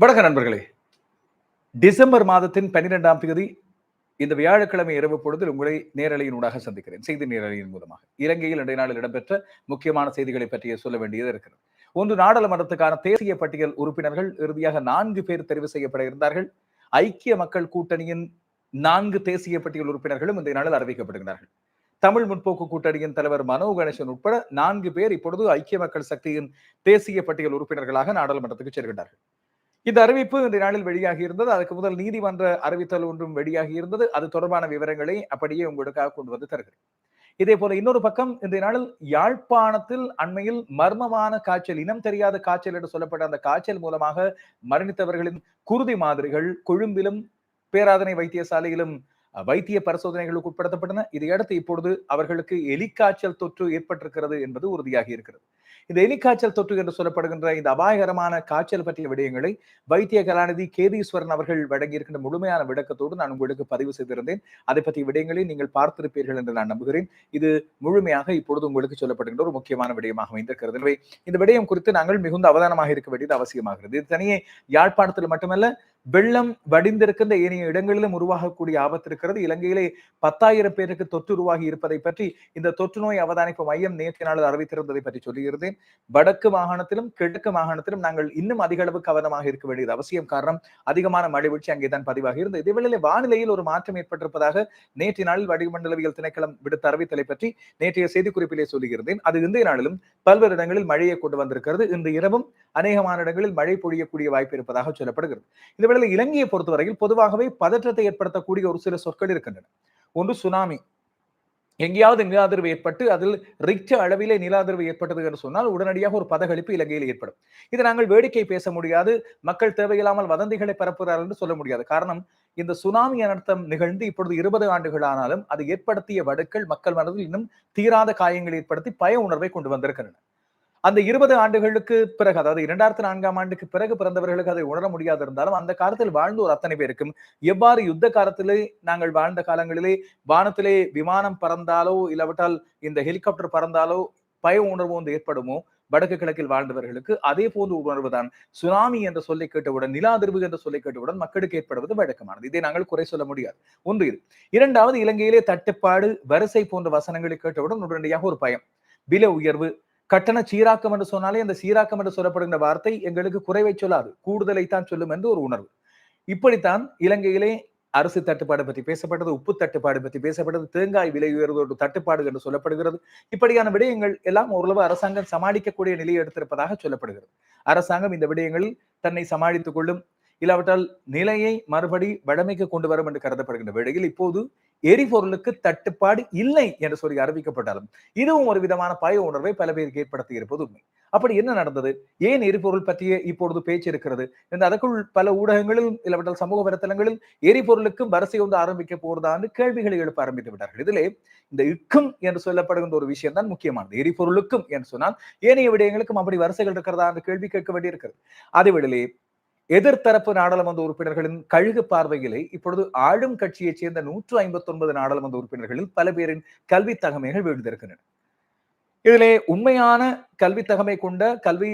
வணக்க நண்பர்களே. டிசம்பர் மாதத்தின் பன்னிரெண்டாம் தேதி இந்த வியாழக்கிழமை இரவு பொழுதில் உங்களை நேரலையினூடாக சந்திக்கிறேன். செய்தி நேரலையின் மூலமாக. இலங்கையில் இன்றைய நாளில் இடம்பெற்ற முக்கியமான செய்திகளை பற்றிய சொல்ல வேண்டியது இருக்கிறது. ஒன்று நாடாளுமன்றத்துக்கான தேசிய பட்டியல் உறுப்பினர்கள் இறுதியாக நான்கு பேர் தெரிவு செய்யப்பட இருந்தார்கள். ஐக்கிய மக்கள் கூட்டணியின் நான்கு தேசிய பட்டியல் உறுப்பினர்களும் இந்த நாளில் அறிவிக்கப்படுகிறார்கள். தமிழ் முற்போக்கு கூட்டணியின் தலைவர் மனோ கணேசன் உட்பட நான்கு பேர் இப்பொழுது ஐக்கிய மக்கள் சக்தியின் தேசிய பட்டியல் உறுப்பினர்களாக நாடாளுமன்றத்துக்கு செல்கின்றார்கள். இந்த அறிவிப்பு இந்த நாளில் வெளியாகி இருந்தது. அதுக்கு முதல் நீதிமன்ற அறிவித்தல் ஒன்றும் வெளியாகி இருந்தது. அது தொடர்பான விவரங்களை அப்படியே உங்களுக்காக கொண்டு வந்து தருகிறேன். இதே போல இன்னொரு பக்கம் இந்த நாளில் யாழ்ப்பாணத்தில் அண்மையில் மர்மமான காய்ச்சல் இனம் தெரியாத காய்ச்சல் என்று சொல்லப்பட்ட அந்த காய்ச்சல் மூலமாக மரணித்தவர்களின் குருதி மாதிரிகள் கொழும்பிலும் பேராதனை வைத்தியசாலையிலும் வைத்திய பரிசோதனைகளுக்கு உட்படுத்தப்பட்டன. இதையடுத்து இப்பொழுது அவர்களுக்கு எலிக்காய்ச்சல் தொற்று ஏற்பட்டிருக்கிறது என்பது உறுதியாகி இருக்கிறது. இந்த எலிக்காய்ச்சல் தொற்று என்று சொல்லப்படுகின்ற இந்த அபாயகரமான காய்ச்சல் பற்றிய விடயங்களை வைத்திய கலாநிதி கேதீஸ்வரன் அவர்கள் வழங்கியிருக்கின்ற முழுமையான விளக்கத்தோடு நான் உங்களுக்கு பதிவு செய்திருந்தேன். அதை பற்றிய விடயங்களை நீங்கள் பார்த்திருப்பீர்கள் என்று நான் நம்புகிறேன். இது முழுமையாக இப்பொழுது உங்களுக்கு சொல்லப்படுகின்ற ஒரு முக்கியமான விடயமாக அமைந்திருக்கிறது. எனவே இந்த விடயம் குறித்து நாங்கள் மிகுந்த அவதானமாக இருக்க வேண்டியது அவசியமாகிறது. இது தனியே யாழ்ப்பாணத்தில் மட்டுமல்ல வெள்ளம் வடிந்திருக்கின்ற ஏனைய இடங்களிலும் உருவாகக்கூடிய ஆபத்து இருக்கிறது இலங்கையிலே பத்தாயிரம் பேருக்கு தொற்று உருவாகி இருப்பதை பற்றி இந்த தொற்று நோய் அவதானிப்பு மையம் நேற்று நாள் அறிவித்திருந்ததை பற்றி சொல்லியிருந்தேன். வடக்கு மாகாணத்திலும் கிழக்கு மாகாணத்திலும் நாங்கள் இன்னும் அதிக அளவு கவனமாக இருக்க வேண்டியது அவசியம். காரணம் அதிகமான மழை வீழ்ச்சி அங்கேதான் பதிவாகி இருந்தது. இதேவேளை வானிலையில் ஒரு மாற்றம் ஏற்பட்டிருப்பதாக நேற்று நாளில் வடிமண்டலவியல் திணைக்களம் விடுத்த அறிவித்தலை பற்றி நேற்றைய செய்திக்குறிப்பிலே சொல்லியிருந்தேன். அது இன்றைய நாளிலும் பல்வேறு இடங்களில் மழையை கொண்டு வந்திருக்கிறது. இன்று இரவும் அநேகமான இடங்களில் மழை பொழியக்கூடிய வாய்ப்பு இருப்பதாக சொல்லப்படுகிறது. இந்த வேளையில் இலங்கையை பொறுத்தவரையில் பொதுவாகவே பதற்றத்தை ஏற்படுத்தக்கூடிய ஒரு சில சொற்கள் இருக்கின்றன. ஒன்று சுனாமி. எங்கேயாவது நிலாதிர்வு ஏற்பட்டு அதில் ரிக்ட அளவிலே நிலாதிர்வு ஏற்பட்டது என்று சொன்னால் உடனடியாக ஒரு பதகளிப்பு இலங்கையில் ஏற்படும். இது நாங்கள் வேடிக்கை பேச முடியாது மக்கள் தேவையில்லாமல் வதந்திகளை பரப்புகிறார்கள் என்று சொல்ல முடியாது. காரணம் இந்த சுனாமி அனர்த்தம் நிகழ்ந்து இப்பொழுது இருபது ஆண்டுகள் ஆனாலும் அது ஏற்படுத்திய வடுக்கள் மக்கள் மனதில் இன்னும் தீராத காயங்களை ஏற்படுத்தி பய உணர்வை கொண்டு வந்திருக்கின்றன. அந்த இருபது ஆண்டுகளுக்கு பிறகு அதாவது இரண்டாயிரத்தி நான்காம் ஆண்டுக்கு பிறகு பிறந்தவர்களுக்கு அதை உணர முடியாது இருந்தாலும் அந்த காலத்தில் வாழ்ந்த ஒரு அத்தனை பேருக்கும் எவ்வாறு யுத்த காலத்திலே நாங்கள் வாழ்ந்த காலங்களிலே வானத்திலே விமானம் பறந்தாலோ இல்லாவிட்டால் இந்த ஹெலிகாப்டர் பறந்தாலோ பய உணர்வு வந்து ஏற்படுமோ வடக்கு கிழக்கில் வாழ்ந்தவர்களுக்கு அதே போன்ற உணர்வு தான் சுனாமி என்று சொல்லி கேட்டவுடன் நிலாதிர்வு என்று சொல்லி கேட்டவுடன் மக்களுக்கு ஏற்படுவது வழக்கமானது. இதை நாங்கள் குறை சொல்ல முடியாது. ஒன்று இது. இரண்டாவது இலங்கையிலே தட்டுப்பாடு வரிசை போன்ற வசனங்களை கேட்டவுடன் உடனடியாக ஒரு பயம். விலை உயர்வு கட்டண சீராக்கம் என்று சொன்னாலே அந்த சீராக்கம் என்று சொல்லப்படுகின்ற வார்த்தை எங்களுக்கு குறைவை சொல்லாது. கூடுதலை தான் சொல்லும் என்று ஒரு உணர்வு. இப்படித்தான் இலங்கையிலே அரசு தட்டுப்பாடு பற்றி பேசப்பட்டது உப்பு தட்டுப்பாடு பற்றி பேசப்பட்டது தேங்காய் விலை உயர்வதோடு தட்டுப்பாடு என்று சொல்லப்படுகிறது. இப்படியான விடயங்கள் எல்லாம் ஓரளவு அரசாங்கம் சமாளிக்கக்கூடிய நிலையை எடுத்திருப்பதாக சொல்லப்படுகிறது. அரசாங்கம் இந்த விடயங்களில் தன்னை சமாளித்துக் கொள்ளும். இல்லாவிட்டால் நிலையை மறுபடி வடமைக்கு கொண்டு வரும் என்று கருதப்படுகின்ற வேளையில் இப்போது எரிபொருளுக்கு தட்டுப்பாடு இல்லை என்று சொல்லி அறிவிக்கப்பட்டாலும் இதுவும் ஒரு விதமான பய உணர்வை பல பேருக்கு ஏற்படுத்தி இருப்பது உண்மை. அப்படி என்ன நடந்தது? ஏன் எரிபொருள் பற்றிய இப்பொழுது பேச்சு இருக்கிறது? இந்த அதற்குள் பல ஊடகங்களில் இல்லாவிட்டால் சமூக வலைத்தளங்களில் எரிபொருளுக்கும் வரிசை வந்து ஆரம்பிக்க போறதான்னு கேள்விகளை எழுப்ப ஆரம்பித்து விட்டார்கள். இதிலே இந்த இக்கும் என்று சொல்லப்படுகின்ற ஒரு விஷயம் தான் முக்கியமானது. எரிபொருளுக்கும் என்று சொன்னால் ஏனைய விடயங்களுக்கும் அப்படி வரிசைகள் இருக்கிறதா? என்று கேள்வி கேட்க வேண்டியிருக்கிறது. அதே வேளையிலே எதிர்த்தரப்பு நாடாளுமன்ற உறுப்பினர்களின் கழுகு பார்வையிலே இப்பொழுது ஆளும் கட்சியைச் சேர்ந்த நூற்று ஐம்பத்தி ஒன்பது நாடாளுமன்ற உறுப்பினர்களில் பல பேரின் கல்வி தகமைகள் வீழ்ந்திருக்கின்றன. இதிலே உண்மையான கல்வி தகமை கொண்ட கல்வி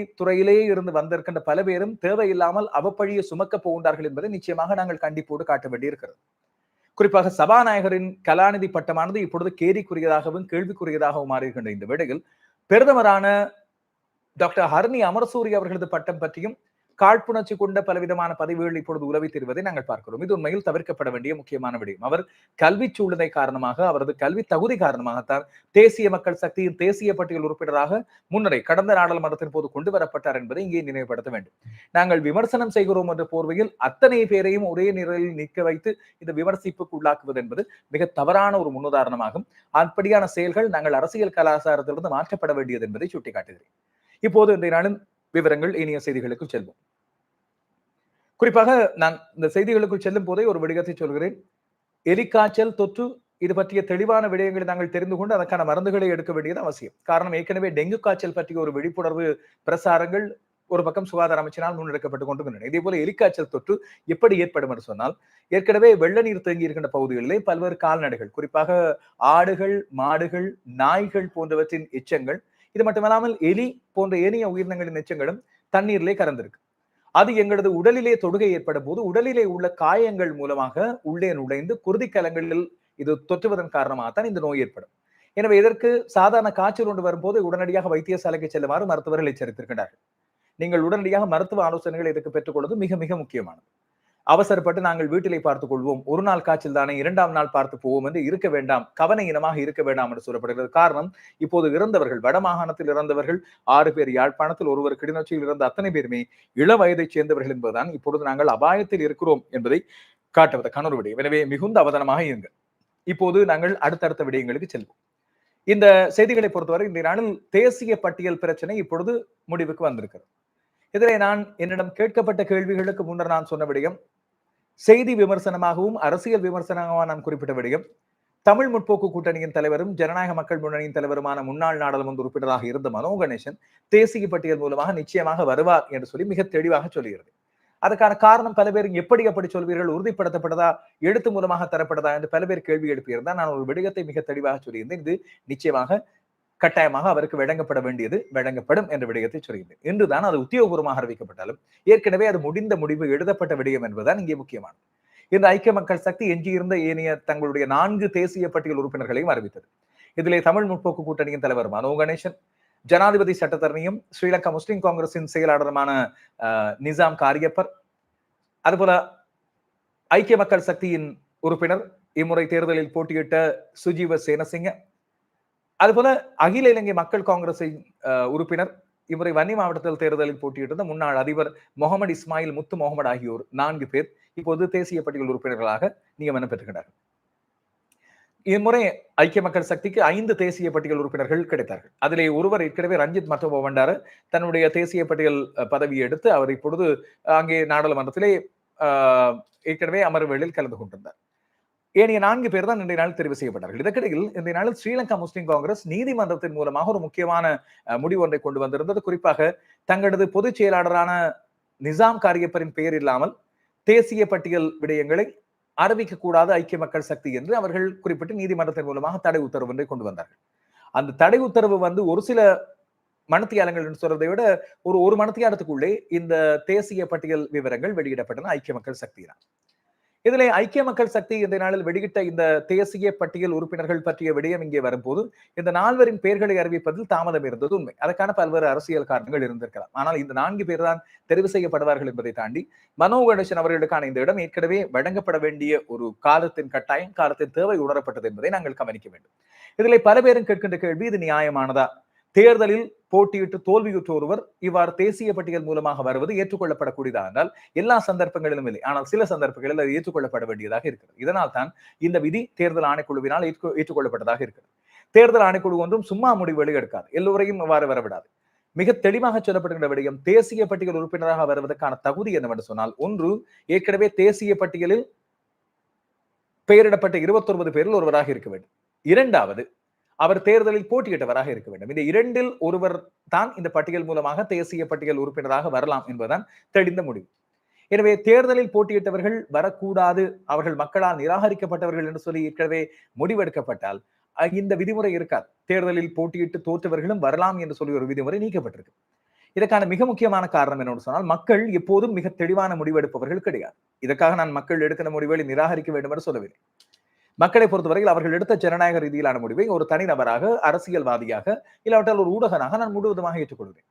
இருந்து வந்திருக்கின்ற பல பேரும் தேவையில்லாமல் அவப்பழியை சுமக்க போகின்றார்கள் என்பதை நிச்சயமாக நாங்கள் கண்டிப்போடு காட்ட வேண்டியிருக்கிறது. குறிப்பாக சபாநாயகரின் கலாநிதி பட்டமானது இப்பொழுது கேரிக்குரியதாகவும் கேள்விக்குரியதாகவும் மாறியிருக்கின்ற இந்த வேளையில் பிரதமரான டாக்டர் ஹர்னி அமரசூரி அவர்களது பட்டம் பற்றியும் காழ்ப்புணர்ச்சி கொண்ட பலவிதமான பதிவுகள் இப்பொழுது உலவி தருவதை நாங்கள் பார்க்கிறோம். இது உண்மையில் தவிர்க்கப்பட வேண்டிய முக்கியமான விடயம். அவர் கல்வி சூழ்நிலை காரணமாக அவரது கல்வி தகுதி காரணமாகத்தான் தேசிய மக்கள் சக்தியின் தேசிய பட்டியல் உறுப்பினராக முன்னரை கடந்த நாடாளுமன்றத்தின் போது கொண்டு வரப்பட்டார் என்பதை இங்கே நினைவுபடுத்த வேண்டும். நாங்கள் விமர்சனம் செய்கிறோம் என்ற போர்வையில் அத்தனை பேரையும் ஒரே நிலையில் நிற்க வைத்து இந்த விமர்சிப்புக்கு உள்ளாக்குவது என்பது மிக தவறான ஒரு முன்னுதாரணமாகும். அப்படியான செயல்கள் நாங்கள் அரசியல் கலாச்சாரத்திலிருந்து மாற்றப்பட வேண்டியது என்பதை சுட்டிக்காட்டுகிறேன். இப்போது இந்த நாளின் விவரங்கள் இனிய செய்திகளுக்கு செல்வோம். குறிப்பாக நான் இந்த செய்திகளுக்குள் செல்லும் போதே ஒரு விடயத்தை சொல்கிறேன். எலிக்காய்ச்சல் தொற்று இது பற்றிய தெளிவான விடயங்களை நாங்கள் தெரிந்து கொண்டு அதற்கான மருந்துகளை எடுக்க வேண்டியது அவசியம். காரணம் ஏற்கனவே டெங்கு காய்ச்சல் பற்றிய ஒரு விழிப்புணர்வு பிரசாரங்கள் ஒரு பக்கம் சுகாதார அமைச்சினால் முன்னெடுக்கப்பட்டு கொண்டிருக்கின்றன. இதே போல எலிக்காய்ச்சல் தொற்று எப்படி ஏற்படும் என்று சொன்னால் ஏற்கனவே வெள்ள நீர் தேங்கி இருக்கின்ற பகுதிகளிலே பல்வேறு கால்நடைகள் குறிப்பாக ஆடுகள் மாடுகள் நாய்கள் போன்றவற்றின் எச்சங்கள் இது மட்டுமல்லாமல் எலி போன்ற ஏனைய உயிரினங்களின் எச்சங்களும் தண்ணீரிலே கலந்திருக்கு அது எங்களது உடலிலே தொடுகை ஏற்படும் போது உடலிலே உள்ள காயங்கள் மூலமாக உள்ளே நுழைந்து குருதிக்கலங்களில் இது தொற்றுவதன் காரணமாகத்தான் இந்த நோய் ஏற்படும். எனவே இதற்கு சாதாரண காய்ச்சல் ஒன்று வரும்போது உடனடியாக வைத்தியசாலைக்கு செல்லுமாறு மருத்துவர்கள் எச்சரித்திருக்கிறார்கள் நீங்கள் உடனடியாக மருத்துவ ஆலோசனைகள் இதற்கு பெற்றுக்கொள்வது மிக மிக முக்கியமானது. அவசரப்பட்டு நாங்கள் வீட்டிலே பார்த்துக் கொள்வோம். ஒரு நாள் காய்ச்சல் தானே இரண்டாம் நாள் பார்த்து போவோம் என்று இருக்க வேண்டாம். கவன இனமாக இருக்க வேண்டாம் என்று சொல்லப்படுகிறது. காரணம் இப்போது இறந்தவர்கள் வடமாகாணத்தில் இறந்தவர்கள் ஆறு பேர் யாழ்ப்பாணத்தில் ஒருவர் கிளிநொச்சியில் இருந்த அத்தனை பேருமே இள வயதைச் சேர்ந்தவர்கள் என்பதுதான் இப்பொழுது நாங்கள் அபாயத்தில் இருக்கிறோம் என்பதை காட்டுவது கணவர் விடயம் எனவே மிகுந்த அவதானமாக இருங்கள். இப்போது நாங்கள் அடுத்தடுத்த விடயங்களுக்கு செல்வோம். இந்த செய்திகளை பொறுத்தவரை இந்த நாளில் தேசிய பட்டியல் பிரச்சனை இப்பொழுது முடிவுக்கு வந்திருக்கிறது. இதிலே நான் என்னிடம் கேட்கப்பட்ட கேள்விகளுக்கு முன்னர் நான் சொன்ன விடயம் செய்தி விமர்சனமாகவும் அரசியல் விமர்சனமாகவும் நான் குறிப்பிட்ட விடயம். தமிழ் முற்போக்கு கூட்டணியின் தலைவரும் ஜனநாயக மக்கள் முன்னணியின் தலைவருமான முன்னாள் நாடாளுமன்ற உறுப்பினராக இருந்த மனோ கணேசன் தேசிய பட்டியல் மூலமாக நிச்சயமாக வருவார் என்று சொல்லி மிக தெளிவாக சொல்லுகிறது அதற்கான காரணம் பல பேர் எப்படி அப்படி சொல்வீர்கள் உறுதிப்படுத்தப்பட்டதா எழுத்து மூலமாக தரப்பட்டதா என்று பல பேர் கேள்வி எழுப்பியிருந்தால் நான் ஒரு விடயத்தை மிக தெளிவாக சொல்லியிருந்தேன். இது நிச்சயமாக கட்டாயமாக அவருக்கு வழங்கப்பட வேண்டியது வழங்கப்படும் என்ற விடயத்தை சொல்கின்றேன். இன்றுதான் அது உத்தியோகபூர்வமாக அறிவிக்கப்பட்டாலும் ஏற்கனவே அது முடிந்த முடிவு எழுதப்பட்ட விடயம் என்பதுதான் இங்கே முக்கியமானது. இந்த ஐக்கிய மக்கள் சக்தி எஞ்சியிருந்த ஏனைய தங்களுடைய நான்கு தேசிய பட்டியல் உறுப்பினர்களையும் அறிவித்தது. இதிலே தமிழ் முற்போக்கு கூட்டணியின் தலைவர் மனோ கணேசன் ஜனாதிபதி சட்டத்தரணியும் ஸ்ரீலங்கா முஸ்லிம் காங்கிரசின் செயலாளருமான நிசாம் காரியப்பர் அதுபோல ஐக்கிய மக்கள் சக்தியின் உறுப்பினர் இம்முறை தேர்தலில் போட்டியிட்ட சுஜீவ சேனசிங்க அதுபோல அகில இலங்கை மக்கள் காங்கிரஸின் உறுப்பினர் இவரை வன்னி மாவட்டத்தில் தேர்தலில் போட்டியிட்டிருந்த முன்னாள் அதிபர் முகமது இஸ்மாயில் முத்து முகமது ஆகியோர் நான்கு பேர் இப்போது தேசிய பட்டியல் உறுப்பினர்களாக நியமனம் பெற்றுகிறார்கள் இம்முறை ஐக்கிய மக்கள் சக்திக்கு ஐந்து தேசிய பட்டியல் உறுப்பினர்கள் கிடைத்தார்கள். அதிலே ஒருவர் ஏற்கனவே ரஞ்சித் மத்தோபோ பண்டார தன்னுடைய தேசிய பட்டியல் பதவியை எடுத்து அவர் இப்பொழுது அங்கே நாடாளுமன்றத்திலே ஏற்கனவே அமர்வுகளில் கலந்து கொண்டிருந்தார். ஏனைய நான்கு பேர் தான் இன்றைய நாள் தெரிவு செய்யப்பட்டார்கள். இதற்கிடையில் இன்றைய நாளில் ஸ்ரீலங்கா முஸ்லிம் காங்கிரஸ் நீதிமன்றத்தின் மூலமாக ஒரு முக்கியமான முடிவு ஒன்றை கொண்டு வந்திருந்தது. குறிப்பாக தங்களது பொதுச் செயலாளரான நிசாம் காரியப்பரின் பெயர் இல்லாமல் தேசிய பட்டியல் விடயங்களை அறிவிக்க கூடாது ஐக்கிய மக்கள் சக்தி என்று அவர்கள் குறிப்பிட்டு நீதிமன்றத்தின் மூலமாக தடை உத்தரவு ஒன்றை கொண்டு வந்தார்கள். அந்த தடை உத்தரவு வந்து ஒரு சில மனத்தியாலங்கள் என்று சொல்றதை விட ஒரு ஒரு மனத்தியாலத்துக்குள்ளே இந்த தேசிய பட்டியல் விவரங்கள் வெளியிடப்பட்டன. ஐக்கிய மக்கள் சக்தியினால் இதிலே ஐக்கிய மக்கள் சக்தி இந்த நாளில் வெளியிட்ட இந்த தேசிய பட்டியல் உறுப்பினர்கள் பற்றிய விடயம் இங்கே வரும்போது இந்த நால்வரின் பெயர்களை அறிவிப்பதில் தாமதம் இருந்தது உண்மை. அதற்கான பல்வேறு அரசியல் காரணங்கள் இருந்திருக்கலாம். ஆனால் இந்த நான்கு பேர் தான் தெரிவு செய்யப்படுவார்கள் என்பதை தாண்டி மனோ கணேசன் அவர்களுக்கான இந்த இடம் ஏற்கனவே வழங்கப்பட வேண்டிய ஒரு காலத்தின் கட்டாயம் காலத்தின் தேவை உணரப்பட்டது என்பதை நாங்கள் கவனிக்க வேண்டும். இதில் பல பேரும் கேட்கின்ற கேள்வி இது நியாயமானதா? தேர்தலில் போட்டியிட்டு தோல்வியுற்ற ஒருவர் இவ்வாறு தேசிய பட்டியல் மூலமாக வருவது ஏற்றுக்கொள்ளப்படக்கூடியதா என்றால் எல்லா சந்தர்ப்பங்களிலும் இல்லை. ஆனால் சில சந்தர்ப்பங்களில் அது ஏற்றுக்கொள்ளப்பட வேண்டியதாக இருக்கிறது. இதனால் தான் இந்த விதி தேர்தல் ஆணைக்குழுவினால் ஏற்றுக்கொள்ளப்பட்டதாக இருக்கிறது. தேர்தல் ஆணைக்குழு ஒன்றும் சும்மா முடிவுகளை எடுக்காது எல்லோரையும் இவ்வாறு வரவிடாது. மிக தெளிவாக சொல்லப்படுகின்ற விடயம் தேசிய பட்டியல் உறுப்பினராக வருவதற்கான தகுதி என்னவென்று சொன்னால் ஒன்று ஏற்கனவே தேசிய பட்டியலில் பெயரிடப்பட்ட இருபத்தொன்பது பேரில் ஒருவராக இருக்க வேண்டும். இரண்டாவது அவர் தேர்தலில் போட்டியிட்டவராக இருக்க வேண்டும். இந்த இரண்டில் ஒருவர் தான் இந்த பட்டியல் மூலமாக தேசிய பட்டியல் உறுப்பினராக வரலாம் என்பதுதான் தெளிந்த முடிவு. எனவே தேர்தலில் போட்டியிட்டவர்கள் வரக்கூடாது அவர்கள் மக்களால் நிராகரிக்கப்பட்டவர்கள் என்று சொல்லி ஏற்கனவே முடிவெடுக்கப்பட்டால் இந்த விதிமுறை இருக்காது. தேர்தலில் போட்டியிட்டு தோற்றவர்களும் வரலாம் என்று சொல்லி ஒரு விதிமுறை நீக்கப்பட்டிருக்கு. இதற்கான மிக முக்கியமான காரணம் என்னன்னு சொன்னால் மக்கள் எப்போதும் மிக தெளிவான முடிவெடுப்பவர்கள் கிடையாது. இதற்காக நான் மக்கள் எடுக்கிற முடிவுகளை நிராகரிக்க வேண்டும் என்று சொல்லவில்லை. மக்களை பொறுத்தவரையில் அவர்கள் எடுத்த ஜனநாயக ரீதியிலான முடிவை ஒரு தனிநபராக அரசியல்வாதியாக இல்லாவிட்டால் ஒரு ஊடகனாக நான் முழுவதுமாக ஏற்றுக்கொள்வேன்.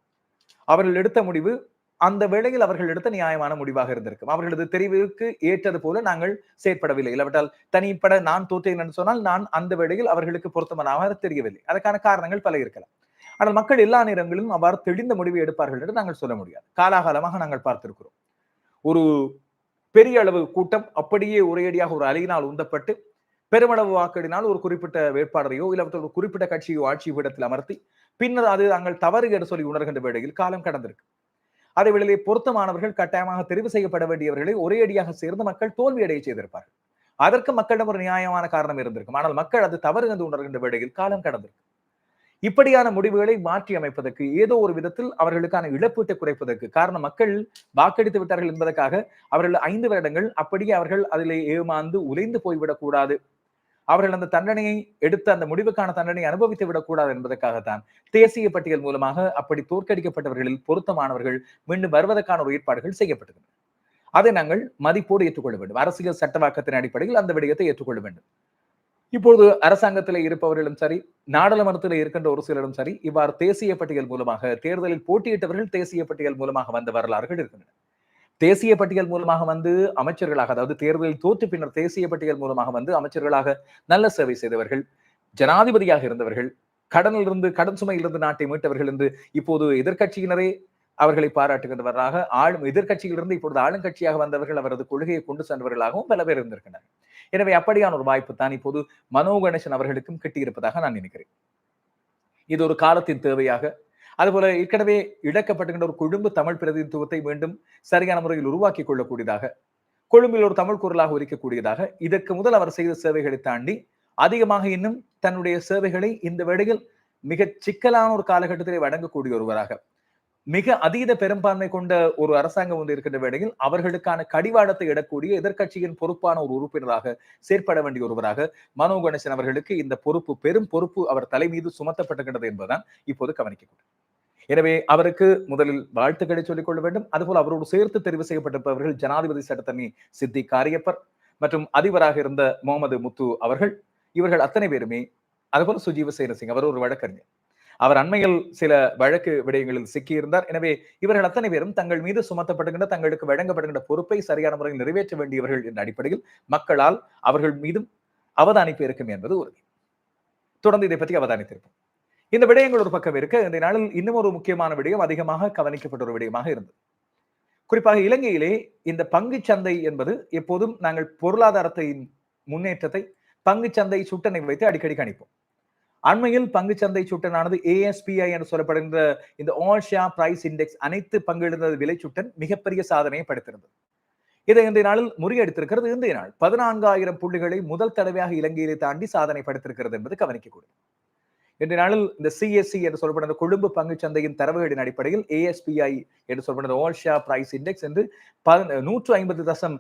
அவர்கள் எடுத்த முடிவு அந்த வேளையில் அவர்கள் எடுத்த நியாயமான முடிவாக இருந்திருக்கும். அவர்களது தெரிவுக்கு ஏற்றது போல நாங்கள் செயற்படவில்லை. இல்லாவிட்டால் தனிப்பட நான் தோற்றேன் என்று சொன்னால் நான் அந்த வேளையில் அவர்களுக்கு பொருத்தமானதாக தெரியவில்லை. அதற்கான காரணங்கள் பல இருக்கலாம். ஆனால் மக்கள் எல்லா நேரங்களிலும் அவ்வாறு தெளிந்த முடிவை எடுப்பார்கள் என்று நாங்கள் சொல்ல முடியாது. காலாகாலமாக நாங்கள் பார்த்திருக்கிறோம். ஒரு பெரிய அளவு கூட்டம் அப்படியே ஒரேடியாக ஒரு அலையினால் உந்தப்பட்டு பெருமளவு வாக்கெடினால் ஒரு குறிப்பிட்ட வேட்பாளரையோ இல்லை ஒரு குறிப்பிட்ட கட்சியோ ஆட்சி பீடத்தில் அமர்த்தி பின்னர் அது தாங்கள் தவறு என்று சொல்லி உணர்கின்ற வேளையில் காலம் கடந்திருக்கு. அதே வேளையிலே பொருத்தமானவர்கள் கட்டாயமாக தெரிவு செய்யப்பட வேண்டியவர்களை ஒரே அடியாக சேர்ந்து மக்கள் தோல்வி அடைய செய்திருப்பார்கள். அதற்கு மக்களிடம் ஒரு நியாயமான காரணம் இருந்திருக்கும். ஆனால் மக்கள் அது தவறு என்று உணர்கின்ற வேளையில் காலம் கடந்திருக்கு. இப்படியான முடிவுகளை மாற்றி அமைப்பதற்கு ஏதோ ஒரு விதத்தில் அவர்களுக்கான இழப்பீட்டை குறைப்பதற்கு காரணம் மக்கள் வாக்கெடுத்து விட்டார்கள் என்பதற்காக அவர்கள் ஐந்து வருடங்கள் அப்படியே அவர்கள் அதிலே ஏமாந்து உலைந்து போய்விடக் கூடாது. அவர்கள் அந்த தண்டனையை எடுத்து அந்த முடிவுக்கான தண்டனை அனுபவித்து விடக்கூடாது என்பதற்காகத்தான் தேசிய பட்டியல் மூலமாக அப்படி தோற்கடிக்கப்பட்டவர்களில் பொருத்தமானவர்கள் மீண்டும் வருவதற்கான ஒரு ஏற்பாடுகள் செய்யப்பட்டது. அதை நாங்கள் மதிப்போடு ஏற்றுக்கொள்ள வேண்டும். அரசியல் சட்டவாக்கத்தின் அடிப்படையில் அந்த விடயத்தை ஏற்றுக்கொள்ள வேண்டும். இப்போது அரசாங்கத்தில் இருப்பவர்களும் சரி நாடாளுமன்றத்தில் இருக்கின்ற ஒரு சிலரும் சரி இவ்வாறு தேசிய பட்டியல் மூலமாக தேர்தலில் போட்டியிட்டவர்கள் தேசிய பட்டியல் மூலமாக வந்த வரலாறுகள் இருக்கின்றன. தேசிய பட்டியல் மூலமாக வந்து அமைச்சர்களாக அதாவது தேர்தலில் தோற்று பின்னர் தேசிய பட்டியல் மூலமாக வந்து அமைச்சர்களாக நல்ல சேவை செய்தவர்கள் ஜனாதிபதியாக இருந்தவர்கள் கடனிலிருந்து கடன் சுமையிலிருந்து நாட்டை மீட்டவர்கள் என்று இப்போது எதிர்க்கட்சியினரே அவர்களை பாராட்டுகின்றவராக ஆளும் எதிர்க்கட்சியிலிருந்து இப்பொழுது ஆளுங்கட்சியாக வந்தவர்கள் அவரது கொள்கையை கொண்டு சென்றவர்களாகவும் பல பேர் இருந்திருக்கின்றனர். எனவே அப்படியான ஒரு வாய்ப்பு தான் இப்போது மனோ கணேசன் அவர்களுக்கும் கிட்டியிருப்பதாக நான் நினைக்கிறேன். இது ஒரு காலத்தின் தேவையாக அதுபோல ஏற்கனவே இழக்கப்பட்டுகின்ற ஒரு கொழும்பு தமிழ் பிரதிநிதித்துவத்தை மீண்டும் சரியான முறையில் உருவாக்கி கொள்ளக்கூடியதாக கொழும்பில் ஒரு தமிழ் குரலாக ஒலிக்கக்கூடியதாக இதற்கு முதல் அவர் செய்த சேவைகளை தாண்டி அதிகமாக இன்னும் தன்னுடைய சேவைகளை இந்த வேளையில் மிக சிக்கலான ஒரு காலகட்டத்திலே வழங்கக்கூடிய ஒருவராக மிக அதீத பெரும்பான்மை கொண்ட ஒரு அரசாங்கம் ஒன்று இருக்கின்ற வேளையில் அவர்களுக்கான கடிவாளத்தை இடக்கூடிய எதிர்க்கட்சியின் பொறுப்பான ஒரு உறுப்பினராக செயற்பட வேண்டிய ஒருவராக மனோ கணேசன் அவர்களுக்கு இந்த பொறுப்பு பெரும் பொறுப்பு அவர் தலை மீது சுமத்தப்பட்டுகின்றது என்பதுதான் இப்போது கவனிக்கக்கூடும். எனவே அவருக்கு முதலில் வாழ்த்துக்களை சொல்லிக் கொள்ள வேண்டும். அதுபோல் அவரோடு சேர்த்து தெரிவு செய்யப்பட்டிருப்பவர்கள் ஜனாதிபதி சட்டத்தனி சித்தி காரியப்பர் மற்றும் அதிபராக இருந்த முகமது முத்து அவர்கள். இவர்கள் அத்தனை பேருமே அதுபோல சுஜீவ சேனசிங் அவர் ஒரு வழக்கறிஞர். அவர் அண்மையில் சில வழக்கு விடயங்களில் சிக்கியிருந்தார். எனவே இவர்கள் அத்தனை பேரும் தங்கள் மீது சுமத்தப்படுகின்ற தங்களுக்கு வழங்கப்படுகின்ற பொறுப்பை சரியான முறையில் நிறைவேற்ற வேண்டியவர்கள் என்ற அடிப்படையில் மக்களால் அவர்கள் மீதும் அவதானிப்பு இருக்கும் என்பது உறுதி. தொடர்ந்து இதை பற்றி அவதானித்திருப்போம். இந்த விடயங்கள் ஒரு பக்கம் இருக்க இந்த நாளில் இன்னும் ஒரு முக்கியமான விடயம் அதிகமாக கவனிக்கப்பட்ட ஒரு விடயமாக இருந்தது. குறிப்பாக இலங்கையிலே இந்த பங்கு சந்தை என்பது எப்போதும் நாங்கள் பொருளாதாரத்தின் முன்னேற்றத்தை பங்கு சந்தை சுட்டனை வைத்து அடிக்கடி கணிப்போம். அண்மையில் பங்கு சந்தை சுட்டனானது ஏஎஸ்பிஐ என்று சொல்லப்படுகின்ற இந்த ஆல் ஷேர் பிரைஸ் இண்டெக்ஸ் அனைத்து பங்கிடுந்த விலை சுட்டன் மிகப்பெரிய சாதனையை படைத்திருந்தது. இதை இன்றைய நாளில் முறியடித்திருக்கிறது. இன்றைய நாள் பதினான்காயிரம் புள்ளிகளை முதல் தடவையாக இலங்கையிலே தாண்டி சாதனை படைத்திருக்கிறது என்பது கவனிக்கக்கூடும். இன்றைய நாளில் இந்த சிஎஸ்சி என்று சொல்லப்படுகிற கொழும்பு பங்கு சந்தையின் தரவுகளின் அடிப்படையில் ஏஎஸ்பிஐ என்று சொல்லப்படுகிற ஆல் ஷேர் பிரைஸ் இண்டெக்ஸ் என்று நூற்று ஐம்பது தசம்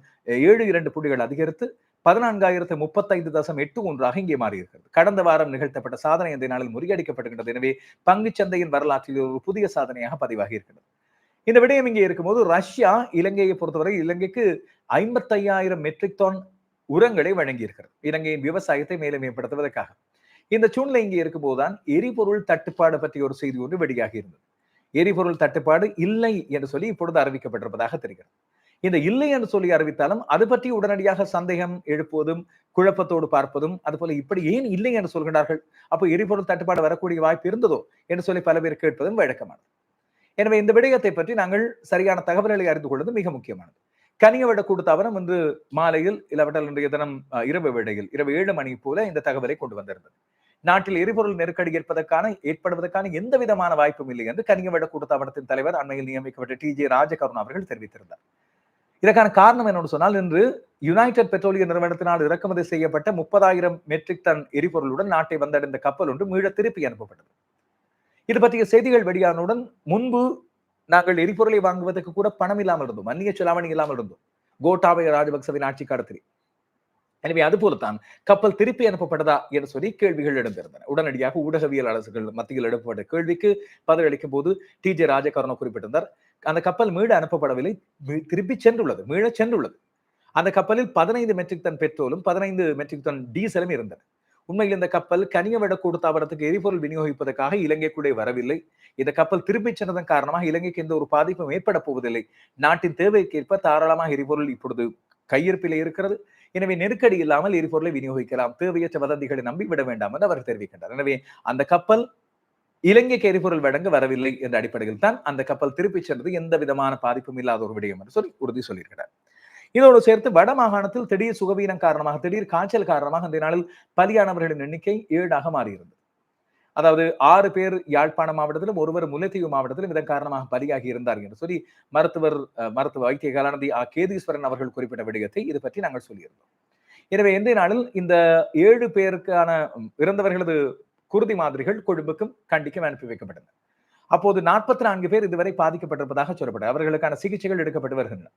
ஏழு இரண்டு புள்ளிகள் அதிகரித்து பதினான்காயிரத்து முப்பத்தைந்து தசம் எட்டு ஒன்றாக இங்கே மாறியிருக்கிறது. கடந்த வாரம் நிகழ்த்தப்பட்ட சாதனை இந்த நாளில் முறியடிக்கப்படுகின்றது எனவே பங்கு சந்தையின் வரலாற்றில் ஒரு புதிய சாதனையாக பதிவாகி இருக்கிறது இந்த விடயம் இங்கே இருக்கும்போது ரஷ்யா இலங்கையை பொறுத்தவரை இலங்கைக்கு ஐம்பத்தையாயிரம் மெட்ரிக் டன் உரங்களை வழங்கியிருக்கிறது. இலங்கையின் விவசாயத்தை மேலும் மேம்படுத்துவதற்காக. இந்த சூழ்நிலை இங்கே இருக்கும்போதுதான் எரிபொருள் தட்டுப்பாடு பற்றிய ஒரு செய்தி ஒன்று வெளியாகி இருந்தது. எரிபொருள் தட்டுப்பாடு இல்லை என்று சொல்லி இப்பொழுது அறிவிக்கப்பட்டிருப்பதாக தெரிகிறது. இந்த இல்லை என்று சொல்லி அறிவித்தாலும் அது பற்றி உடனடியாக சந்தேகம் எழுப்புவதும் குழப்பத்தோடு பார்ப்பதும் அதுபோல இப்படி ஏன் இல்லை என்று சொல்கிறார்கள்? அப்போ எரிபொருள் தட்டுப்பாடு வரக்கூடிய வாய்ப்பு இருந்ததோ என்று சொல்லி பல பேர் கேட்பதும் வழக்கமானது. எனவே இந்த விடயத்தை பற்றி நாங்கள் சரியான தகவல்களை அறிந்து கொள்வது மிக முக்கியமானது. கனியவிட கூடுத்தாவனம் இன்று மாலையில் இல்லாவிட்டால் இன்றைய தினம் இரவு வேளையில் இரவு ஏழு மணி போல இந்த தகவலை கொண்டு வந்திருந்தது. நாட்டில் எரிபொருள் நெருக்கடி ஏற்பதற்கான ஏற்படுவதற்கான எந்த விதமான வாய்ப்பும் இல்லை என்று கனியவிட தாவரத்தின் தலைவர் அண்மையில் நியமிக்கப்பட்ட டி. ஜே. ராஜகருண் அவர்கள் தெரிவித்திருந்தார். இதற்கான காரணம் என்னன்னு சொன்னால் இன்று யுனைடெட் பெட்ரோலிய நிறுவனத்தினால் இறக்குமதி செய்யப்பட்ட முப்பதாயிரம் மெட்ரிக் டன் எரிபொருளுடன் நாட்டை வந்தடைந்த கப்பல் ஒன்று மீள திருப்பி அனுப்பப்பட்டது. இது பற்றிய செய்திகள் வெளியானவுடன் முன்பு நாங்கள் எரிபொருளை வாங்குவதற்கு கூட பணம் இல்லாமல் இருந்தோம் அந்நிய செலாவணி இல்லாமல் இருந்தோம். கோட்டாபய ராஜபக்சவின் ஆட்சி காலத்தில். எனவே அது போலத்தான் கப்பல் திருப்பி அனுப்பப்பட்டதா என்று சொல்லி கேள்விகள் எழுந்திருந்தன. உடனடியாக ஊடகவியலாளர்கள் மத்தியில் எழுப்பப்பட்ட கேள்விக்கு பதிலளிக்கும் போது டி ஜே ராஜகரண குறிப்பிட்டிருந்தார் அந்த கப்பல் மீட அனுப்பப்படவில்லை. திருப்பி சென்றுள்ளது. மீள சென்றுள்ளது. அந்த கப்பலில் பதினைந்து மெட்ரிக் டன் பெட்ரோலும் பதினைந்து மெட்ரிக் டன் டீசலும் இருந்தன. உண்மையில் இந்த கப்பல் கனியவிட கொடுத்தாவரத்துக்கு எரிபொருள் விநியோகிப்பதற்காக இலங்கைக்குள்ளே வரவில்லை. இந்த கப்பல் திரும்பிச் சென்றதன் காரணமாக இலங்கைக்கு எந்த ஒரு பாதிப்பும் ஏற்பட போவதில்லை. நாட்டின் தேவைக்கேற்ப தாராளமாக எரிபொருள் இப்பொழுது கையிருப்பிலே இருக்கிறது. எனவே நெருக்கடி இல்லாமல் எரிபொருளை விநியோகிக்கலாம். தேவையற்ற வதந்திகளை நம்பி விட வேண்டாம் என்று அவர் தெரிவிக்கின்றார். எனவே அந்த கப்பல் இலங்கைக்கு எரிபொருள் வழங்க வரவில்லை என்ற அடிப்படையில் தான் அந்த கப்பல் திருப்பிச் சென்றது. எந்த விதமான பாதிப்பும் இல்லாத ஒரு விடயம் என்று சொல்லி உறுதி சொல்லியிருக்கிறார். இதோடு சேர்த்து வட மாகாணத்தில் திடீர் சுகவீனம் காரணமாக திடீர் காய்ச்சல் காரணமாக அந்த நாளில் பலியானவர்களின் எண்ணிக்கை ஏழாக மாறியிருந்தது. அதாவது ஆறு பேர் யாழ்ப்பாண மாவட்டத்திலும் ஒருவர் முல்லைத்தீவு மாவட்டத்திலும் இதன் காரணமாக பலியாகி இருந்தார் என்று சொல்லி மருத்துவர் மருத்துவ வைத்திய கலாநிதி ஆ கேதீஸ்வரன் அவர்கள் குறிப்பிட்ட விடயத்தை இது பற்றி நாங்கள் சொல்லியிருந்தோம். எனவே எந்த நாளில் இந்த ஏழு பேருக்கான இறந்தவர்களது குருதி மாதிரிகள் கொழும்புக்கும் கண்டிக்கும் அனுப்பி வைக்கப்பட்டன. அப்போது நாற்பத்தி நான்கு பேர் இதுவரை பாதிக்கப்பட்டிருப்பதாக சொல்லப்பட்டது. அவர்களுக்கான சிகிச்சைகள் எடுக்கப்பட்டு வருகின்றன.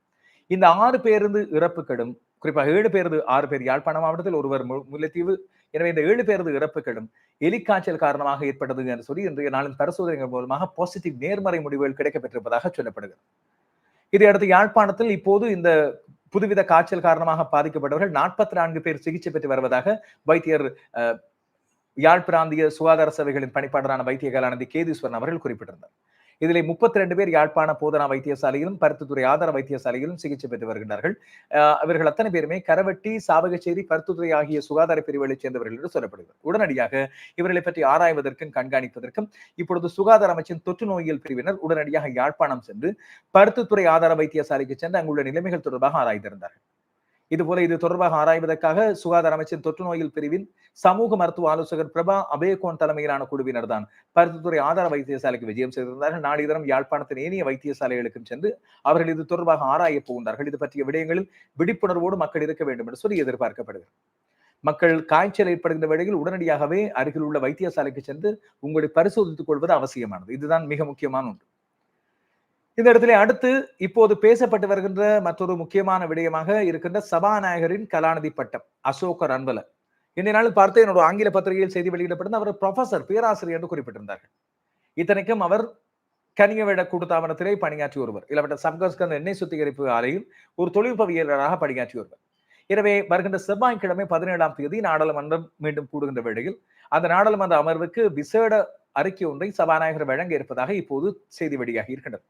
இந்த ஆறு பேருந்து இறப்புகளும் குறிப்பாக ஏழு பேருந்து ஆறு பேர் யாழ்ப்பாண மாவட்டத்தில் ஒருவர் முல்லைத்தீவு எனவே இந்த ஏழு பேருந்து இறப்புகளும் எலிக்காய்ச்சல் காரணமாக ஏற்பட்டது என்று சொல்லி இன்றைய நாளின் பரிசோதனைகள் மூலமாக பாசிட்டிவ் நேர்மறை முடிவுகள் கிடைக்கப்பட்டிருப்பதாக சொல்லப்படுகிறது. இதையடுத்து யாழ்ப்பாணத்தில் இப்போது இந்த புதுவித காய்ச்சல் காரணமாக பாதிக்கப்பட்டவர்கள் நாற்பத்தி நான்கு பேர் சிகிச்சை பெற்று வருவதாக வைத்தியர் யாழ் பிராந்திய சுகாதார சேவைகளின் பணிப்பாளரான வைத்திய கலாநிதி கேதீஸ்வரன் அவர்கள் குறிப்பிட்டிருந்தார். இதில் முப்பத்தி ரெண்டு பேர் யாழ்ப்பாண போதனா வைத்தியசாலையிலும் பருத்துத்துறை ஆதார வைத்தியசாலையிலும் சிகிச்சை பெற்று வருகின்றார்கள். இவர்கள் அத்தனை பேருமே கரவட்டி சாவகச்சேரி பருத்துத்துறை ஆகிய சுகாதார பிரிவுகளைச் சேர்ந்தவர்கள் என்று சொல்லப்படுகிறது. உடனடியாக இவர்களை பற்றி ஆராய்வதற்கும் கண்காணிப்பதற்கும் இப்பொழுது சுகாதார அமைச்சின் தொற்று நோயியல் பிரிவினர் உடனடியாக யாழ்ப்பாணம் சென்று பருத்துத்துறை ஆதார வைத்தியசாலைக்கு சென்று அங்குள்ள நிலைமைகள் தொடர்பாக ஆராய்ந்திருந்தார்கள். இதுபோல இது தொடர்பாக ஆராய்வதற்காக சுகாதார அமைச்சின் தொற்று நோயில் பிரிவின் சமூக மருத்துவ ஆலோசகர் பிரபா அபயகோன் தலைமையிலான குழுவினர் தான். பருத்தித்துறை ஆதார வைத்தியசாலைக்கு விஜயம் செய்திருந்தார்கள். நாளைய யாழ்ப்பாணத்தின் ஏனைய வைத்தியசாலைகளுக்கும் சென்று அவர்கள் இது தொடர்பாக ஆராய போகின்றார்கள். இது பற்றிய விடயங்களில் விழிப்புணர்வோடு மக்கள் இருக்க வேண்டும் என்று சொல்லி எதிர்பார்க்கப்படுகிறது. மக்கள் காய்ச்சல் ஏற்படுகின்ற வேளையில் உடனடியாகவே அருகில் உள்ள வைத்தியசாலைக்கு சென்று உங்களை பரிசோதித்துக் கொள்வது அவசியமானது. இதுதான் மிக முக்கியமான ஒன்று. இந்த இடத்துல அடுத்து இப்போது பேசப்பட்டு வருகின்ற மற்றொரு முக்கியமான விடயமாக இருக்கின்ற சபாநாயகரின் கலாநிதி பட்டம் அசோக ரன்வல இன்றைய நாளில் பார்த்து என்னோட ஆங்கில பத்திரிகையில் செய்தி வெளியிடப்பட்டது அவர் ப்ரொஃபசர் பேராசிரியர் என்று குறிப்பிட்டிருந்தார்கள். இத்தனைக்கும் அவர் கனியவிட கூட்டுத்தாபனத்திலே பணியாற்றி ஒருவர். இளவட்ட சப்கஸ்கந்த எண்ணெய் சுத்திகரிப்பு ஆலையில் ஒரு தொழில்பவியலராக பணியாற்றி ஒருவர். எனவே வருகின்ற செவ்வாய்க்கிழமை பதினேழாம் தேதி நாடாளுமன்றம் மீண்டும் கூடுகின்ற வேளையில் அந்த நாடாளுமன்ற அமர்வுக்கு விசேட அறிக்கை ஒன்றை சபாநாயகர் வழங்க இருப்பதாக இப்போது செய்தி வெளியாகி இருக்கின்றது.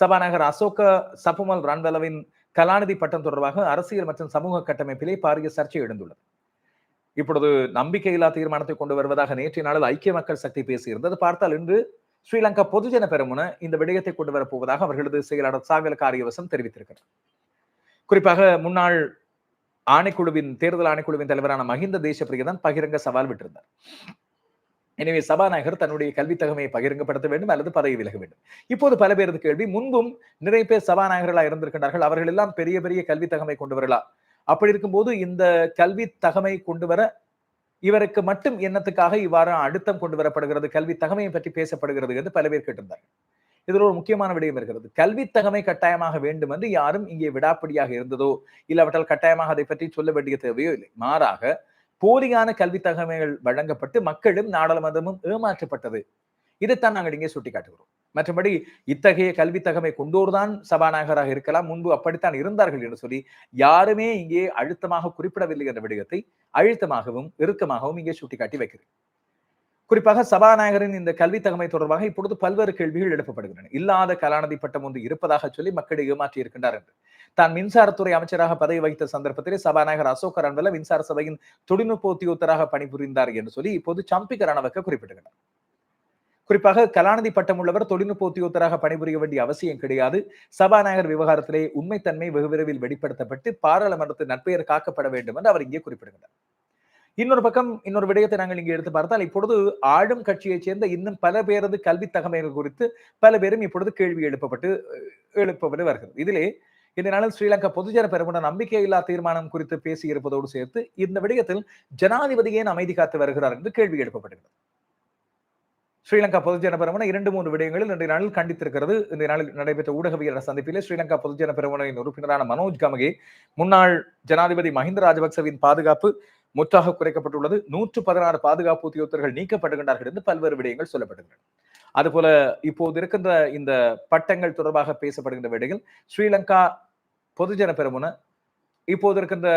சபாநாயகர் அசோக சபுமல் ரன்வெலவின் கலாநிதி பட்டம் தொடர்பாக அரசியல் மற்றும் சமூக கட்டமைப்பிலே பாரிய சர்ச்சை எழுந்துள்ளது. இப்பொழுது நம்பிக்கையில்லா தீர்மானத்தை கொண்டு வருவதாக நேற்றைய நாளில் ஐக்கிய மக்கள் சக்தி பேசியிருந்தது. பார்த்தால் இன்று ஸ்ரீலங்கா பொதுஜன பெருமுன இந்த விடயத்தை கொண்டு வரப்போவதாக அவர்களது செயலாளர் சாகல காரியவசம் தெரிவித்திருக்கிறார். குறிப்பாக முன்னாள் ஆணைக்குழுவின் தேர்தல் ஆணைக்குழுவின் தலைவரான மஹிந்த தேசப்பிரியதான் பகிரங்க சவால் விட்டிருந்தார். எனவே சபாநாயகர் தன்னுடைய கல்வி தகமையை பகிரங்கப்படுத்த வேண்டும் அல்லது பதவி விலக வேண்டும். இப்போது பல பேரது கேள்வி முன்பும் நிறைய பேர் சபாநாயகர்களாக இருந்திருக்கின்றார்கள். அவர்கள் எல்லாம் பெரிய பெரிய கல்வி தகமை கொண்டு வரலாம். அப்படி இருக்கும்போது இந்த கல்வி தகமை கொண்டு வர இவருக்கு மட்டும் எண்ணத்துக்காக இவ்வாறு அழுத்தம் கொண்டு வரப்படுகிறது கல்வி தகமையை பற்றி பேசப்படுகிறது என்று பல பேர் கேட்டிருந்தார்கள். இதில் ஒரு முக்கியமான விடயம் இருக்கிறது. கல்வி தகமை கட்டாயமாக வேண்டும் என்று யாரும் இங்கே விடாப்படியாக இருந்ததோ இல்லாவிட்டால் கட்டாயமாக அதை பற்றி சொல்ல வேண்டிய தேவையோ இல்லை. மாறாக போலியான கல்வி தகமைகள் வழங்கப்பட்டு மக்களும் நாடாளுமன்றமும் ஏமாற்றப்பட்டது. இதைத்தான் நாங்கள் இங்கே சுட்டிக்காட்டுகிறோம். மற்றபடி இத்தகைய கல்வி தகமை கொண்டோர்தான் சபாநாயகராக இருக்கலாம். முன்பு அப்படித்தான் இருந்தார்கள் என்று சொல்லி யாருமே இங்கே அழுத்தமாக குறிப்பிடவில்லை என்ற விடயத்தை அழுத்தமாகவும் இறுக்கமாகவும் இங்கே சுட்டிக்காட்டி வைக்கிறேன். குறிப்பாக சபாநாயகரின் இந்த கல்வி தகமை தொடர்பாக இப்பொழுது பல்வேறு கேள்விகள் எழுப்பப்படுகின்றன. இல்லாத கலாநிதி பட்டம் ஒன்று இருப்பதாக சொல்லி மக்களை ஏமாற்றி இருக்கின்றார் என்று. தான் மின்சாரத்துறை அமைச்சராக பதவி வகித்த சந்தர்ப்பத்திலே சபாநாயகர் அசோக் ரன்வல மின்சார சபையின் தொழில்நுட்ப உத்தியோகத்தராக பணிபுரிந்தார் என்று சொல்லி இப்போது சம்பிக்க ரணவக்க குறிப்பிடுகிறார் குறிப்பாக கலாநிதி பட்டம் உள்ளவர் தொழில்நுட்ப உத்தியோகத்தராக பணிபுரிய வேண்டிய அவசியம் கிடையாது. சபாநாயகர் விவகாரத்திலே உண்மைத்தன்மை வெகு விரைவில் வெளிப்படுத்தப்பட்டு பாராளுமன்றத்தின் நட்பெயர் காக்கப்பட வேண்டும் என்று அவர் இங்கே குறிப்பிடுகிறார் இன்னொரு பக்கம் இன்னொரு விடயத்தை நாங்கள் இங்கே எடுத்து பார்த்தால் இப்பொழுது ஆளும் கட்சியைச் சேர்ந்த இன்னும் பல பேரது கல்வி தகமைகள் குறித்து பல பேரும் இப்பொழுது கேள்வி எழுப்பப்பட்டு எழுப்பப்பட்டு வருகிறது. இதிலே இந்த நாளில் ஸ்ரீலங்கா பொதுஜன பெருமன நம்பிக்கையில்லா தீர்மானம் குறித்து பேசி இருப்பதோடு சேர்த்து இந்த விடயத்தில் ஜனாதிபதி ஏன் அமைதி காத்து வருகிறார் என்று கேள்வி எழுப்பப்படுகிறது ஸ்ரீலங்கா பொதுஜன பெருமன இரண்டு மூன்று விடயங்களில் இன்றைய நாளில் கண்டித்திருக்கிறது. இந்த நாளில் நடைபெற்ற ஊடகவியலர் சந்திப்பிலே ஸ்ரீலங்கா பொதுஜன பெருமனின் உறுப்பினரான மனோஜ் கமகே முன்னாள் ஜனாதிபதி மஹிந்த ராஜபக்சவின் பாதுகாப்பு முற்றாக குறைக்கப்பட்டுள்ளது. நூற்று பதினாறு பாதுகாப்பு உத்தியோகத்தர்கள் நீக்கப்படுகின்றார்கள் என்று பல்வேறு விடயங்கள் சொல்லப்படுகின்றன. அதுபோல இப்போது இருக்கின்ற இந்த பட்டங்கள் தொடர்பாக பேசப்படுகின்ற விடயங்கள் ஸ்ரீலங்கா பொதுஜன பெருமுன இப்போது இருக்கின்ற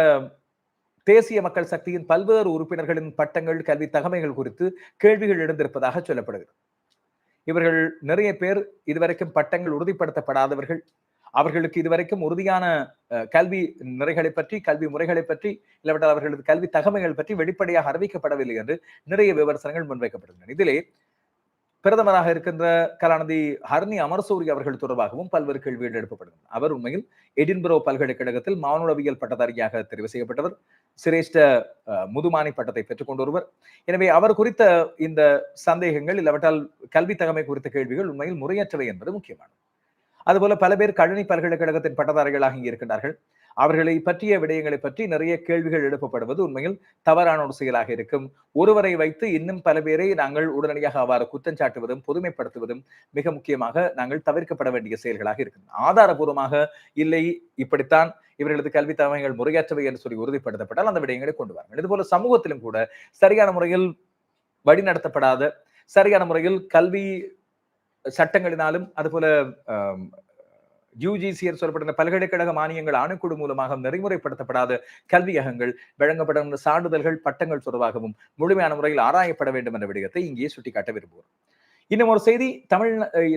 தேசிய மக்கள் சக்தியின் பல்வேறு உறுப்பினர்களின் பட்டங்கள் கல்வி தகமைகள் குறித்து கேள்விகள் எழுந்திருப்பதாக சொல்லப்படுகிறது. இவர்கள் நிறைய பேர் இதுவரைக்கும் பட்டங்கள் உறுதிப்படுத்தப்படாதவர்கள். அவர்களுக்கு இதுவரைக்கும் உறுதியான கல்வி நிறைகளை பற்றி கல்வி முறைகளை பற்றி இல்லாவிட்டால் அவர்களது கல்வி தகமைகள் பற்றி வெளிப்படையாக அறிவிக்கப்படவில்லை என்று நிறைய விமர்சனங்கள் முன்வைக்கப்படுகின்றன. இதிலே பிரதமராக இருக்கின்ற கலாநிதி ஹர்னி அமர்சூரி அவர்கள் தொடர்பாகவும் பல்வேறு கேள்விகள் எழுப்பப்படுகின்றன. அவர் உண்மையில் எடின்பரோ பல்கலைக்கழகத்தில் மானுடவியல் பட்டதாரியாக தெரிவு செய்யப்பட்டவர் சிரேஷ்ட முதுமானி பட்டத்தை பெற்றுக்கொண்டு ஒருவர் எனவே அவர் குறித்த இந்த சந்தேகங்கள் இல்லாவிட்டால் கல்வி தகமை குறித்த கேள்விகள் உண்மையில் முறையற்றவை என்பது முக்கியமானது. அதுபோல பல பேர் கழனி பல்கலைக்கழகத்தின் பட்டதாரிகளாக இங்கே இருக்கின்றார்கள். அவர்களை பற்றிய விடயங்களை பற்றி நிறைய கேள்விகள் எழுப்பப்படுவது உண்மையில் தவறான ஒரு செயலாக இருக்கும். ஒருவரை வைத்து இன்னும் பல பேரை நாங்கள் உடனடியாக அவ்வாறு குற்றம் சாட்டுவதும் பொதுமைப்படுத்துவதும் மிக முக்கியமாக நாங்கள் தவிர்க்கப்பட வேண்டிய செயல்களாக இருக்கும் ஆதாரபூர்வமாக இல்லை இப்படித்தான் இவர்களது கல்வி தலைமைகள் முறையற்றவை என்று சொல்லி உறுதிப்படுத்தப்பட்டால் அந்த விடயங்களை கொண்டு வாருங்கள். இதுபோல சமூகத்திலும் கூட சரியான முறையில் வழிநடத்தப்படாத சரியான முறையில் கல்வி சட்டங்களினாலும் அதுபோல யூஜிசி என்று பல்கலைக்கழக மானியங்கள் ஆணைக்குழு மூலமாக நெறிமுறைப்படுத்தப்படாத கல்வியகங்கள் வழங்கப்படும் சான்றிதழ்கள் பட்டங்கள் தொடர்பாகவும் முழுமையான முறையில் ஆராயப்பட வேண்டும் என்ற விடயத்தை இங்கே சுட்டிக்காட்ட விரும்புகிறோம். இன்னும் ஒரு செய்தி. தமிழ்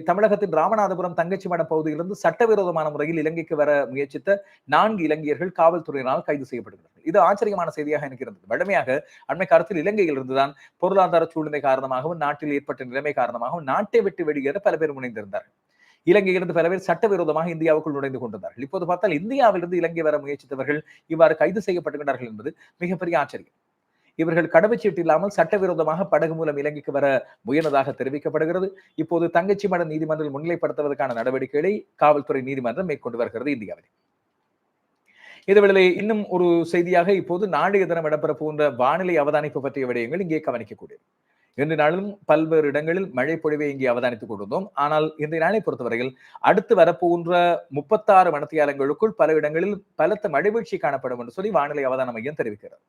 தமிழகத்தின் ராமநாதபுரம் தங்கச்சி மட பகுதியிலிருந்து சட்டவிரோதமான முறையில் இலங்கைக்கு வர முயற்சித்த நான்கு இலங்கையர்கள் காவல்துறையினால் கைது செய்யப்படுகிறார்கள் இது ஆச்சரியமான செய்தியாக எனக்கு இருந்தது. வழமையாக அண்மை காலத்தில் இலங்கையில் இருந்துதான் பொருளாதார சூழ்நிலை காரணமாகவும் நாட்டில் ஏற்பட்ட நிலைமை காரணமாகவும் நாட்டை விட்டு வெளியேற பல பேர் முனைந்திருந்தார்கள். இலங்கையிலிருந்து பல பேர் சட்டவிரோதமாக இந்தியாவுக்குள் நுழைந்து கொண்டிருந்தார்கள். இப்போது பார்த்தால் இந்தியாவிலிருந்து இலங்கை வர முயற்சித்தவர்கள் இவ்வாறு கைது செய்யப்பட்டுகிறார்கள் என்பது மிகப்பெரிய ஆச்சரியம். இவர்கள் கடவுச்சீட்டு இல்லாமல் சட்டவிரோதமாக படகு மூலம் இலங்கைக்கு வர முயன்றதாக தெரிவிக்கப்படுகிறது. இப்போது தங்கச்சி மட நீதிமன்றம் முன்னிலைப்படுத்துவதற்கான நடவடிக்கைகளை காவல்துறை நீதிமன்றம் மேற்கொண்டு வருகிறது இந்தியாவில். இதுவேளை இன்னும் ஒரு செய்தியாக இப்போது நாளைய தினம் இடம்பெற போன்ற வானிலை அவதானிப்பு பற்றிய விடயங்கள் இங்கே கவனிக்கக்கூடியது இன்று நாளும் பல்வேறு இடங்களில் மழை பொழிவை இங்கே அவதானித்துக் கொண்டிருந்தோம். ஆனால் இந்த நாளை பொறுத்தவரையில் அடுத்து வரப்போன்ற முப்பத்தாறு மணத்தியாலங்களுக்குள் பல இடங்களில் பலத்த மழை வீழ்ச்சி காணப்படும் என்று சொல்லி வானிலை அவதான மையம் தெரிவிக்கிறது.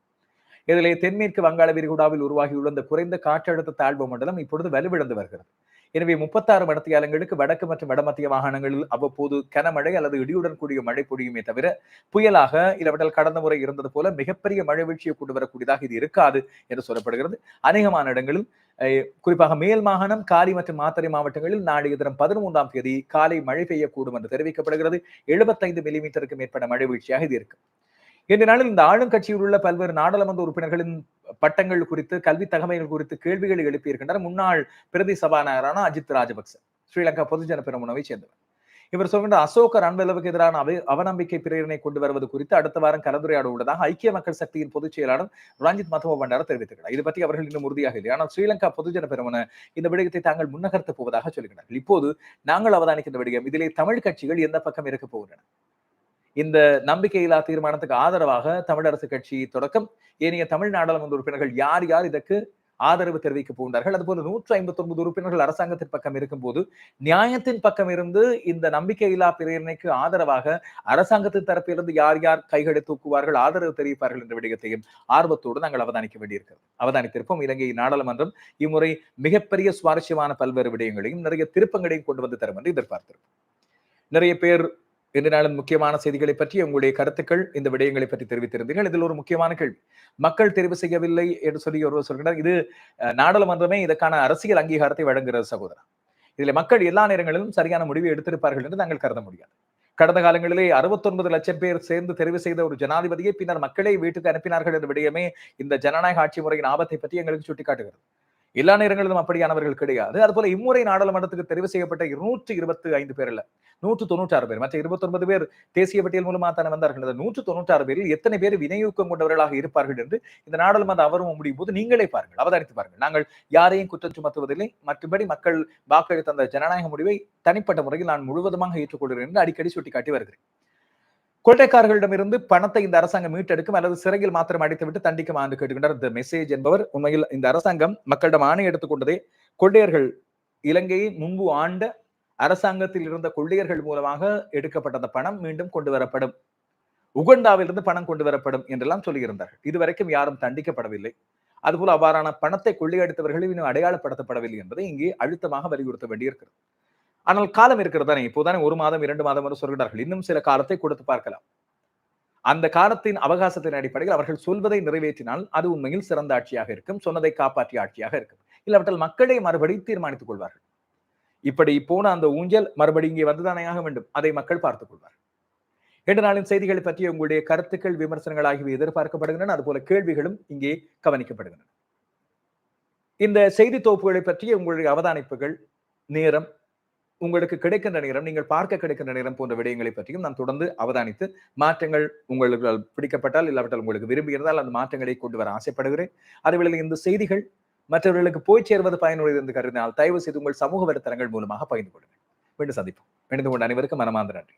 இதிலே தென்மேற்கு வங்காள விரிகுடாவில் உருவாகியுள்ள இந்த குறைந்த காற்றழுத்த தாழ்வு மண்டலம் இப்பொழுது வலுவிழந்து வருகிறது. எனவே முப்பத்தாறு மடத்தியாலங்களுக்கு வடக்கு மற்றும் வடமத்திய மாகாணங்களில் அவ்வப்போது கனமழை அல்லது இடியுடன் கூடிய மழை பொழியுமே தவிர புயலாக இல்லாவிட்டால் கடந்த முறை இருந்தது போல மிகப்பெரிய மழை வீழ்ச்சியை கொண்டு வரக்கூடியதாக இது இருக்காது என்று சொல்லப்படுகிறது. அநேகமான இடங்களில் குறிப்பாக மேல் மாகாணம் காலி மற்றும் மாத்தறை மாவட்டங்களில் நாளைய தினம் பதிமூன்றாம் தேதி காலை மழை பெய்யக்கூடும் என்று தெரிவிக்கப்படுகிறது. எழுபத்தைந்து மில்லிமீட்டருக்கு மேற்பட்ட மழை வீழ்ச்சியாக இது இருக்கு. இன்று நாளில் இந்த ஆளும் கட்சியில் உள்ள பல்வேறு நாடாளுமன்ற உறுப்பினர்களின் பட்டங்கள் குறித்து கல்வி தகமைகள் குறித்து கேள்விகளை எழுப்பியிருக்கின்றனர் முன்னாள் பிரதி சபாநாயகரான அஜித் ராஜபக்ச ஸ்ரீலங்கா பொதுஜன பெருமுனவை சேர்ந்தவர். இவர் சொல்கின்ற அசோக ரன்வெலவுக்கு எதிரான அவை அவநம்பிக்கை பிரேரணை கொண்டு வருவது குறித்து அடுத்த வாரம் கலந்துரையாட உள்ளதாக ஐக்கிய மக்கள் சக்தியின் பொதுச் செயலாளர் ரஞ்சித் மதவ பண்டார தெரிவித்திருக்கிறார். இது பற்றி அவர்கள் இன்னும் உறுதியாக இல்லை. ஆனால் ஸ்ரீலங்கா பொதுஜன பெருமன இந்த விடயத்தை தாங்கள் முன்னகர்த்த போவதாக சொல்கிறார்கள். இப்போது நாங்கள் அவதானிக்கின்ற விடயம் இதிலே தமிழ் கட்சிகள் எந்த பக்கம் இருக்க போகின்றன? இந்த நம்பிக்கையில்லா தீர்மானத்துக்கு ஆதரவாக தமிழரசு கட்சி தொடக்கம். ஏனைய தமிழ் நாடாளுமன்ற உறுப்பினர்கள் யார் யார் இதற்கு ஆதரவு தெரிவிக்க போகின்றார்கள்? அதுபோல நூற்று ஐம்பத்தி ஒன்பது உறுப்பினர்கள் அரசாங்கத்தின் பக்கம் இருக்கும்போது நியாயத்தின் பக்கம் இருந்து இந்த நம்பிக்கையில்லா பிரேரணைக்கு ஆதரவாக அரசாங்கத்தின் தரப்பிலிருந்து யார் யார் கைகளை தூக்குவார்கள் ஆதரவு தெரிவிப்பார்கள் என்ற விடயத்தையும் ஆர்வத்தோடு நாங்கள் அவதானிக்க வேண்டியிருக்கிறது. அவதானித்திருப்போம். இலங்கை நாடாளுமன்றம் இம்முறை மிகப்பெரிய சுவாரஸ்யமான பல்வேறு விடயங்களையும் நிறைய திருப்பங்களையும் கொண்டு வந்து தரும் என்று எதிர்பார்த்திருப்போம். நிறைய பேர் இன்று நாளின் முக்கியமான செய்திகளை பற்றி உங்களுடைய கருத்துக்கள் இந்த விடயங்களை பற்றி தெரிவித்திருந்தீர்கள். இதில் ஒரு முக்கியமான கேள்வி. மக்கள் தெரிவு செய்யவில்லை என்று சொல்லி ஒருவர் சொல்கிறார் இது நாடாளுமன்றமே இதற்கான அரசியல் அங்கீகாரத்தை வழங்குகிறது சகோதரர். இதில் மக்கள் எல்லா நேரங்களிலும் சரியான முடிவை எடுத்திருப்பார்கள் என்று நாங்கள் கருத முடியாது. கடந்த காலங்களிலே அறுபத்தொன்பது லட்சம் பேர் சேர்ந்து தெரிவு செய்த ஒரு ஜனாதிபதியை பின்னர் மக்களை வீட்டுக்கு அனுப்பினார்கள் என்ற விடயமே இந்த ஜனநாயக ஆட்சி முறையின் ஆபத்தை பற்றி எங்களுக்கு சுட்டிக்காட்டுகிறது. எல்லா நேரங்களிலும் அப்படியானவர்கள் கிடையாது. அதுபோல இம்முறை நாடாளுமன்றத்துக்கு தெரிவு செய்யப்பட்ட இருநூற்றி இருபத்தி ஐந்து பேர் இல்ல. நூற்று தொண்ணூற்றி ஆறு பேர். மற்ற இருபத்தி ஒன்பது பேர் தேசிய பட்டியல் மூலமாக தானே வந்தார்கள். நூற்று தொண்ணூற்றி ஆறு பேரில் எத்தனை பேர் வினையூக்கம் கொண்டவர்களாக இருப்பார்கள் என்று இந்த நாடாளுமன்ற அவரும் முடியும் போது நீங்களே பாருங்கள் அவதானித்து பாருங்கள். நாங்கள் யாரையும் குற்றம் சுமத்துவதில்லை. மற்றபடி மக்கள் வாக்களித்த அந்த ஜனநாயக முடிவை தனிப்பட்ட முறையில் நான் முழுவதுமாக ஏற்றுக்கொள்கிறேன் என்று அடிக்கடி சுட்டிக்காட்டி வருகிறேன். கொள்ளைக்காரர்களிடமிருந்து பணத்தை இந்த அரசாங்கம் மீட்டெடுக்கும் அல்லது சிறையில் மாத்திரம் அடைத்துவிட்டு தண்டிக்குமா என்று கேட்டுக்கின்றார் த மெசேஜ் என்பவர் உண்மையில் இந்த அரசாங்கம் மக்களிடம் ஆணை எடுத்துக்கொண்டதே கொள்ளையர்கள் இலங்கையை முன்பு ஆண்ட அரசாங்கத்தில் இருந்த கொள்ளையர்கள் மூலமாக எடுக்கப்பட்ட அந்த பணம் மீண்டும் கொண்டு வரப்படும். உகண்டாவிலிருந்து பணம் கொண்டு வரப்படும் என்றெல்லாம் சொல்லியிருந்தார்கள். இதுவரைக்கும் யாரும் தண்டிக்கப்படவில்லை. அதுபோல அவ்வாறான பணத்தை கொள்ளையடித்தவர்கள் இன்னும் அடையாளப்படுத்தப்படவில்லை என்பதை இங்கே அழுத்தமாக வலியுறுத்த வேண்டியிருக்கிறது. ஆனால் காலம் இருக்கிறது தானே இப்போதானே ஒரு மாதம் இரண்டு மாதம் என்று சொல்கிறார்கள். இன்னும் சில காலத்தை கொடுத்து பார்க்கலாம். அந்த காலத்தின் அவகாசத்தின் அடிப்படையில் அவர்கள் சொல்வதை நிறைவேற்றினால் அது உண்மையில் சிறந்த ஆட்சியாக இருக்கும் சொன்னதை காப்பாற்றிய ஆட்சியாக இருக்கும். இல்லாவிட்டால் மக்களை மறுபடி தீர்மானித்துக் கொள்வார்கள். இப்படி போன அந்த ஊஞ்சல் மறுபடி இங்கே வந்துதானே ஆக வேண்டும்? அதை மக்கள் பார்த்துக் கொள்வார்கள். இரண்டு நாளின் செய்திகளை பற்றிய உங்களுடைய கருத்துக்கள் விமர்சனங்கள் ஆகியவை எதிர்பார்க்கப்படுகின்றன. அதுபோல கேள்விகளும் இங்கே கவனிக்கப்படுகின்றன. இந்த செய்தி தொகுப்புகளை பற்றிய உங்களுடைய அவதானிப்புகள் நேரம் உங்களுக்கு கிடைக்கின்ற நேரம் நீங்கள் பார்க்க கிடைக்கின்ற நேரம் போன்ற விடயங்களை பற்றியும் நான் தொடர்ந்து அவதானித்து மாற்றங்கள் உங்களுக்கு பிடிக்கப்பட்டால் இல்லாவிட்டால் உங்களுக்கு விரும்பி இருந்தால் அந்த மாற்றங்களை கொண்டு வர ஆசைப்படுகிறேன். அதேவேளையில் இந்த செய்திகள் மற்றவர்களுக்கு போய் சேர்வது பயனுடையது என்று கருதினால் தயவு செய்து உங்கள் சமூக வலைத்தளங்கள் மூலமாக பகிர்ந்து கொள்ளுங்கள். மீண்டும் சந்திப்போம். இணைந்து கொண்ட அனைவருக்கும் மனமார்ந்த நன்றி.